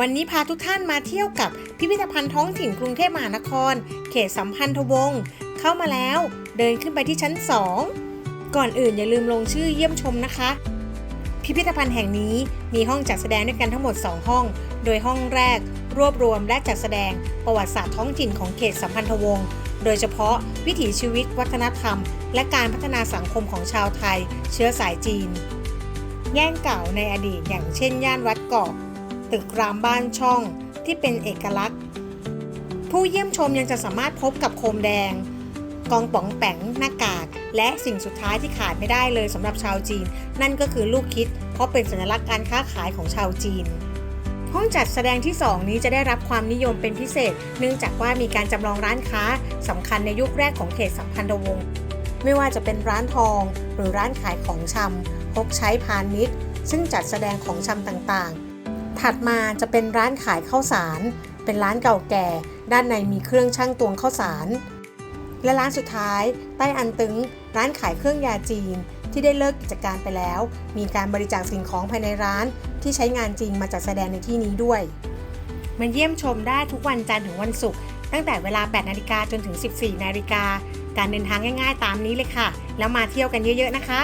วันนี้พาทุกท่านมาเที่ยวกับพิพิธภัณฑ์ท้องถิ่นกรุงเทพมหานคร เขตสัมพันธวงศ์เข้ามาแล้วเดินขึ้นไปที่ชั้น 2 ก่อนอื่นอย่าลืมลงชื่อเยี่ยมชมนะคะ พิพิธภัณฑ์แห่งนี้มีห้องจัดแสดงด้วยกันทั้งหมด 2 ห้อง โดยห้องแรก รวบรวมและจัดแสดงประวัติศาสตร์ท้องถิ่นของเขตสัมพันธวงศ์โดยเฉพาะวิถีชีวิตวัฒนธรรม และการพัฒนาสังคมของชาวไทย เชื้อสายจีน แย่งเก่าในอดีตอย่างเช่นย่านวัดเกาะ ตึกรามบ้านช่องที่เป็นเอกลักษณ์ ผู้เยี่ยมชมยังจะสามารถพบกับโคมแดง กองป๋องแป๋งหน้ากากและสิ่งสุดท้ายที่ขาดไม่ได้เลยสำหรับชาวจีน นั่นก็คือลูกคิด เพราะเป็นสัญลักษณ์การค้าขายของชาวจีนห้องจัดแสดงที่ 2 นี้จะได้รับความนิยมเป็นพิเศษ เนื่องจากว่ามีการจำลองร้านค้าสำคัญในยุคแรกของเขตสัมพันธวงศ์ไม่ว่าจะเป็นร้านทอง หรือร้านขายของชำพกใช้พาณิชย์ ซึ่งจัดแสดงของชำต่างๆ ถัดมาจะเป็นร้านขายข้าวสาร เป็นร้านเก่าแก่ ด้านในมีเครื่องช่างตวงข้าวสาร และร้านสุดท้าย ใต้อันตึง ร้านขายเครื่องยาจีนที่ได้เลิกกิจการไปแล้ว มีการบริจาคสิ่งของภายในร้าน ที่ใช้งานจริงมาจัดแสดงในที่นี้ด้วย มาเยี่ยมชมได้ทุกวันจันทร์ถึงวันศุกร์ตั้งแต่เวลา 8 นาฬิกาจนถึง 14 นาฬิกา การเดินทางง่าย ๆ ตามนี้เลยค่ะ แล้วมาเที่ยวกันเยอะ ๆ นะคะ